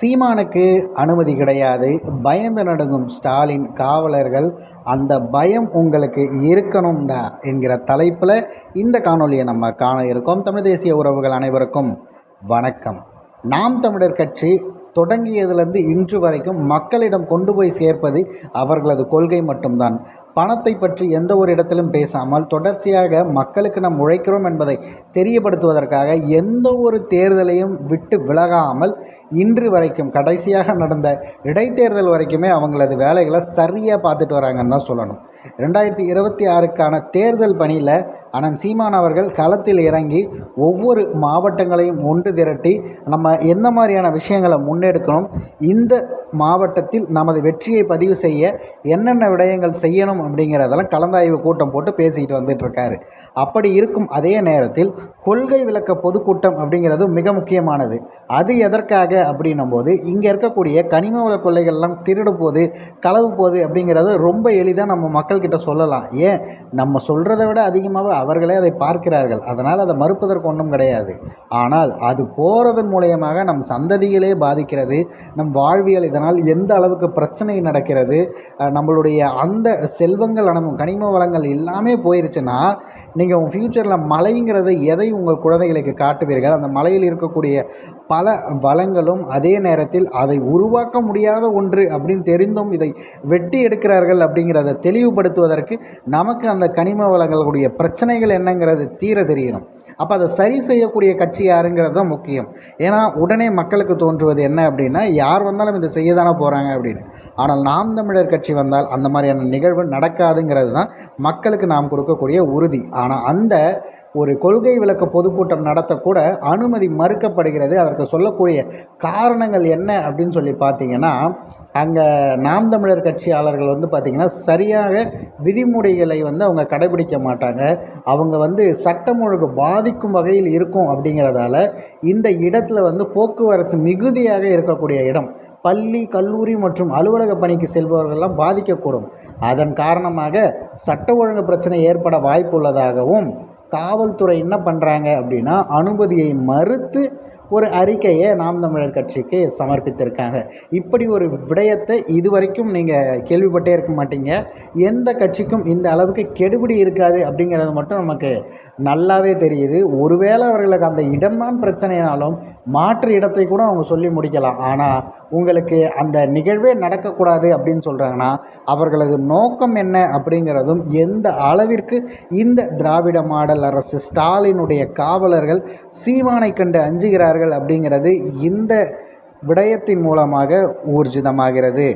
சீமானுக்கு அனுமதி கிடையாது. பயந்து நடுங்கும் ஸ்டாலின் காவலர்கள் அந்த பயம் உங்களுக்கு இருக்கணும்டா என்கிற தலைப்பில் இந்த காணொலியை நம்ம காண இருக்கோம். தமிழ் தேசிய உறவுகள் அனைவருக்கும் வணக்கம். நாம் தமிழர் கட்சி தொடங்கியதிலிருந்து இன்று வரைக்கும் மக்களிடம் கொண்டு போய் சேர்ப்பது அவர்களது கொள்கை மட்டும்தான். பணத்தை பற்றி எந்த ஒரு இடத்திலும் பேசாமல் தொடர்ச்சியாக மக்களுக்கு நாம் உழைக்கிறோம் என்பதை தெரியப்படுத்துவதற்காக எந்த ஒரு தேர்தலையும் விட்டு விலகாமல் இன்று வரைக்கும் கடைசியாக நடந்த இடைத்தேர்தல் வரைக்குமே அவங்களது வேலைகளை சரியாக பார்த்துட்டு வராங்கன்னு தான் சொல்லணும். ரெண்டாயிரத்தி இருபத்தி ஆறுக்கான தேர்தல் பணியில் அனந்த் சீமான் அவர்கள் களத்தில் இறங்கி ஒவ்வொரு மாவட்டங்களையும் ஒன்று திரட்டி நம்ம எந்த மாதிரியான விஷயங்களை முன்னெடுக்கணும் இந்த மாவட்டத்தில் நமது வெற்றியை பதிவு செய்ய என்னென்ன விடயங்கள் செய்யணும் அப்படிங்கிறதெல்லாம் கலந்தாய்வு கூட்டம் போட்டு பேசிக்கிட்டு வந்துட்டுருக்காரு. அப்படி இருக்கும் அதே நேரத்தில் கொள்கை விளக்க பொதுக்கூட்டம் அப்படிங்கிறது மிக முக்கியமானது. அது எதற்காக அப்படின்னும் போது இங்கே இருக்கக்கூடிய கனிம வள கொள்ளைகள்லாம் திருடு போது களவு போது அப்படிங்கிறது ரொம்ப எளிதாக நம்ம மக்கள்கிட்ட சொல்லலாம். ஏன்? நம்ம சொல்கிறத விட அதிகமாக அவர்களே அதை பார்க்கிறார்கள். அதனால் அதை மறுப்பதற்கு ஒன்றும் கிடையாது. ஆனால் அது போகிறதன் மூலயமாக நம் சந்ததிகளே பாதிக்கிறது நம் வாழ்வியல் இதனால் எந்த அளவுக்கு பிரச்சனை நடக்கிறது நம்மளுடைய அந்த செல்வங்கள் அனுப்பும் கனிம வளங்கள் எல்லாமே போயிருச்சுன்னா நீங்கள் உங்கள் ஃப்யூச்சரில் மலைங்கிறத எதை உங்கள் குழந்தைகளுக்கு காட்டுவீர்கள்? அந்த மலையில் இருக்கக்கூடிய பல வளங்களும் அதே நேரத்தில் அதை உருவாக்க முடியாத ஒன்று அப்படின்னு தெரிந்தும் இதை வெட்டி எடுக்கிறார்கள் அப்படிங்கிறத தெளிவுபடுத்துவதற்கு நமக்கு அந்த கனிம வளங்களுடைய பிரச்சனைகள் என்னங்கிறது தீர தெரியணும். அப்போ அதை சரி செய்யக்கூடிய கட்சி யாருங்கிறது தான் முக்கியம். ஏன்னா உடனே மக்களுக்கு தோன்றுவது என்ன அப்படின்னா யார் வந்தாலும் இதை செய்ய தானே போகிறாங்க அப்படின்னு. ஆனால் நாம் தமிழர் கட்சி வந்தால் அந்த மாதிரியான நிகழ்வு நடக்காதுங்கிறது தான் மக்களுக்கு நாம் கொடுக்கக்கூடிய உறுதி. ஆனால் அந்த ஒரு கொள்கை விளக்க பொதுக்கூட்டம் நடத்தக்கூட அனுமதி மறுக்கப்படுகிறது. அதற்கு சொல்லக்கூடிய காரணங்கள் என்ன அப்படின்னு சொல்லி பார்த்தீங்கன்னா அங்கே நாம் தமிழர் கட்சியாளர்கள் வந்து பார்த்திங்கன்னா சரியாக விதிமுறைகளை வந்து அவங்க கடைபிடிக்க மாட்டாங்க. அவங்க வந்து சட்டம் ஒழுங்கு பாதிக்கும் வகையில் இருக்கும் அப்படிங்கிறதால இந்த இடத்துல வந்து போக்குவரத்து மிகுதியாக இருக்கக்கூடிய இடம் பள்ளி கல்லூரி மற்றும் அலுவலக பணிக்கு செல்பவர்கள்லாம் பாதிக்கக்கூடும். அதன் காரணமாக சட்ட ஒழுங்கு பிரச்சனை ஏற்பட வாய்ப்புள்ளதாகவும் காவல்துறை என்ன பண்ணுறாங்க அப்படின்னா அனுமதியை மறுத்து ஒரு அறிக்கையை நாம் தமிழர் கட்சிக்கு சமர்ப்பித்திருக்காங்க. இப்படி ஒரு விடயத்தை இதுவரைக்கும் நீங்கள் கேள்விப்பட்டே இருக்க மாட்டீங்க. எந்த கட்சிக்கும் இந்த அளவுக்கு கெடுபிடி இருக்காது அப்படிங்கிறது மட்டும் நமக்கு நல்லாவே தெரியுது. ஒருவேளை அவர்களுக்கு அந்த இடம்தான் பிரச்சனைனாலும் மாற்று இடத்தை கூட அவங்க சொல்லி முடிக்கலாம். ஆனால் உங்களுக்கு அந்த நிகழ்வே நடக்கக்கூடாது அப்படின்னு சொல்கிறாங்கன்னா அவர்களது நோக்கம் என்ன அப்படிங்கிறதும் எந்த அளவிற்கு இந்த திராவிட மாடல் அரசு ஸ்டாலினுடைய காவலர்கள் சீமானை கண்டு இருக்கிறார்கள் அப்படிங்கிறது இந்த விடயத்தின் மூலமாக ஊர்ஜிதமாகிறது.